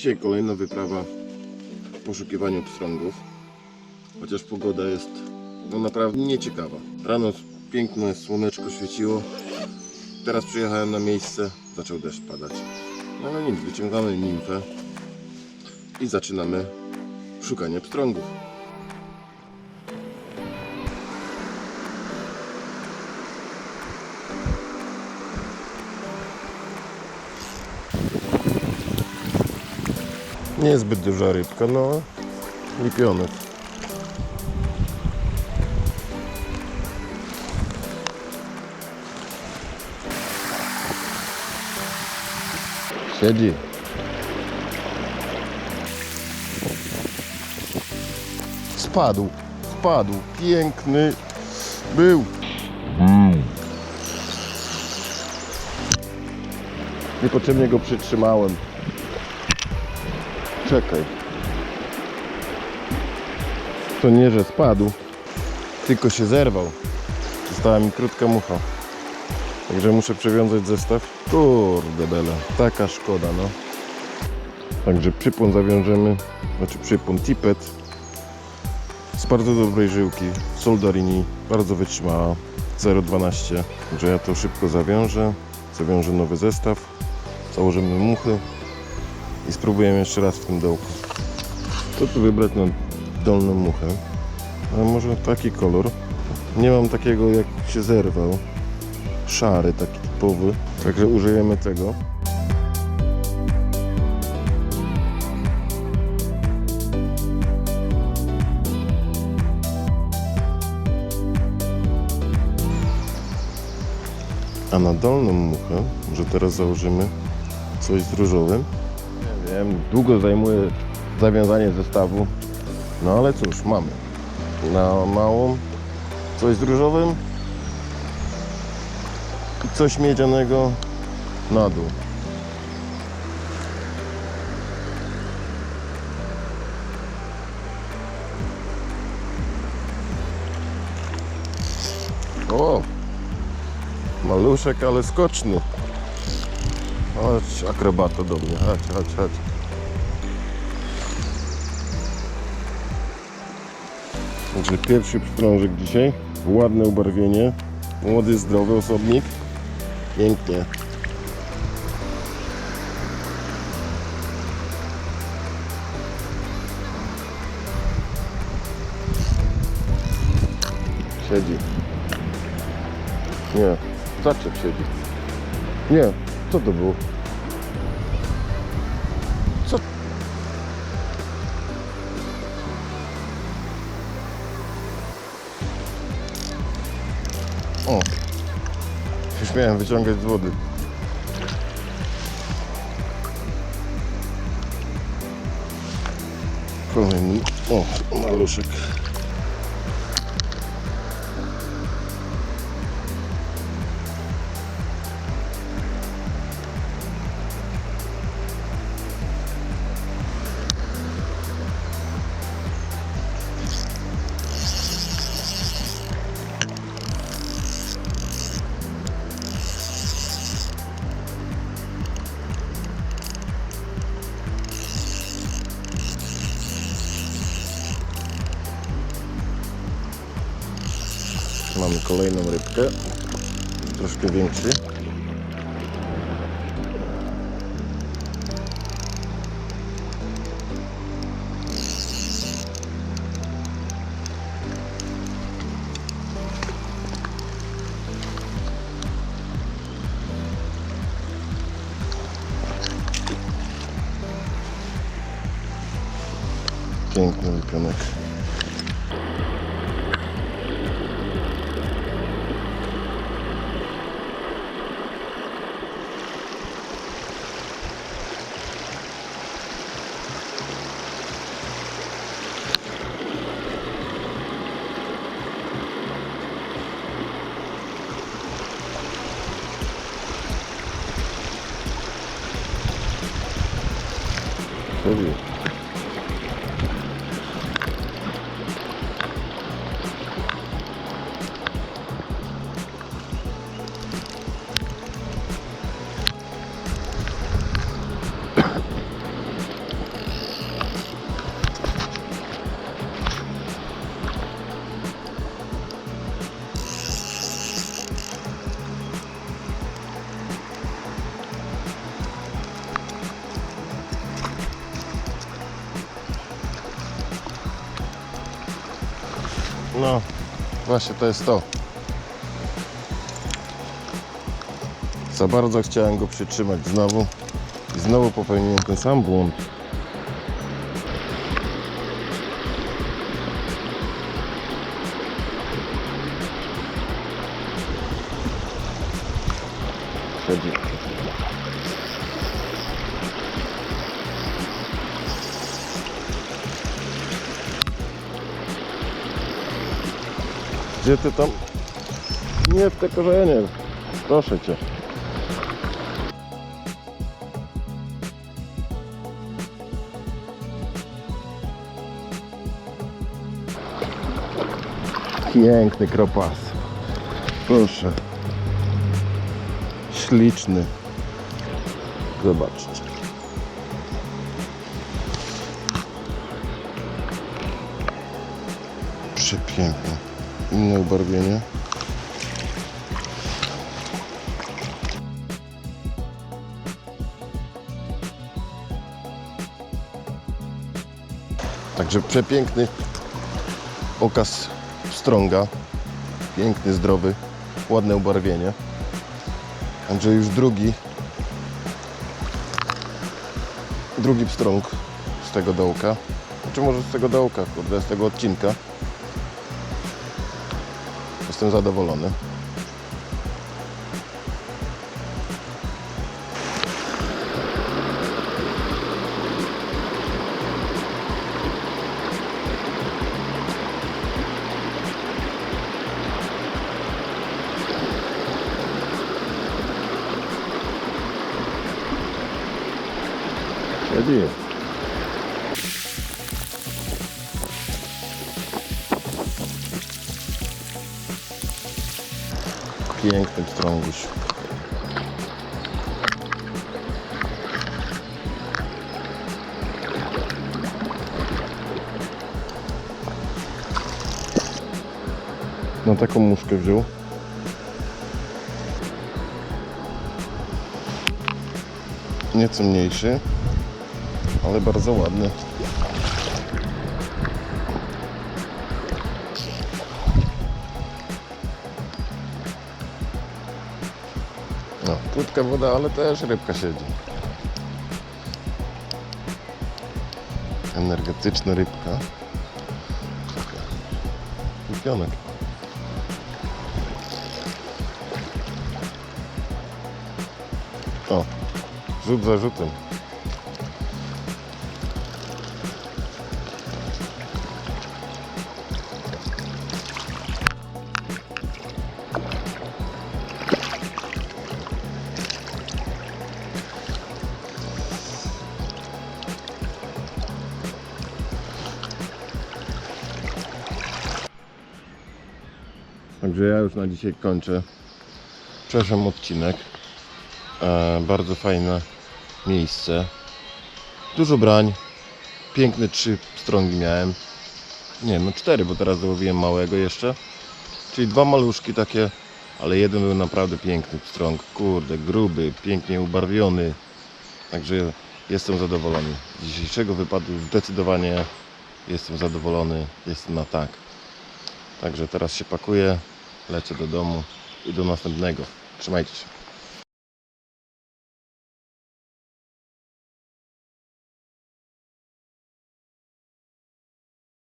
Dzisiaj kolejna wyprawa w poszukiwaniu pstrągów. Chociaż pogoda jest no naprawdę nieciekawa. Rano piękne słoneczko świeciło. Teraz przyjechałem na miejsce, zaczął deszcz padać. No ale nic, wyciągamy nimfę i zaczynamy szukanie pstrągów. Niezbyt duża rybka, no lipionek. Siedzi. Spadł, spadł, piękny był. Niepotrzebnie go przytrzymałem. Czekaj. To nie, że spadł, tylko się zerwał. Została mi krótka mucha. Także muszę przewiązać zestaw. Kurde bele, taka szkoda no. Także przypłon zawiążemy, znaczy przypłon tipet z bardzo dobrej żyłki, Soldarini, bardzo wytrzymała, 0,12. Także ja to szybko zawiążę, zawiążę nowy zestaw, założymy muchy i spróbujemy jeszcze raz w tym dołku. Co tu wybrać na dolną muchę? A może taki kolor? Nie mam takiego jak się zerwał. Szary, taki typowy. Także użyjemy tego. A na dolną muchę, może teraz założymy coś z różowym. Wiem, długo zajmuje zawiązanie zestawu. No ale cóż, mamy. Na małą coś z różowym i coś miedzianego na dół. O! Maluszek, ale skoczny. Chodź, akrobato do mnie. Chodź, chodź, chodź. Także pierwszy pstrążek dzisiaj. Ładne ubarwienie. Młody, zdrowy osobnik. Pięknie. Siedzi. Nie, zaczep siedzi. Nie, co to było? O! Już miałem wyciągać z wody. Kolejny. O, maluszek. Kolejną rybkę. Troszkę większy. Piękny wypionek. No, właśnie to jest to. Za bardzo chciałem go przytrzymać znowu. I znowu popełniłem ten sam błąd. Gdzie ty tam? Nie w te korzenie. Proszę cię. Piękny kropas. Proszę. Śliczny. Zobaczcie. Przepiękny. Inne ubarwienie. Także przepiękny okaz strąga. Piękny, zdrowy, ładne ubarwienie. Także już drugi drugi pstrąg z tego dołka. Czy może z tego dołka, kurde, z tego odcinka. Jestem zadowolony. Siedzi. Piękny pstrąguś. Na taką muszkę wziął. Nieco mniejszy, ale bardzo ładny. Płytka woda, ale też rybka siedzi. Energetyczna rybka. I pionek. O, rzut za rzutem. Także ja już na dzisiaj kończę. Przepraszam odcinek. E, bardzo fajne miejsce. Dużo brań. Piękne trzy strągi miałem. Nie, no cztery, bo teraz dołowiłem małego jeszcze. Czyli dwa maluszki takie, ale jeden był naprawdę piękny strąg. Kurde, gruby, pięknie ubarwiony. Także jestem zadowolony. Z dzisiejszego wypadu zdecydowanie jestem zadowolony. Jestem na tak. Także teraz się pakuję, lecę do domu i do następnego. Trzymajcie się.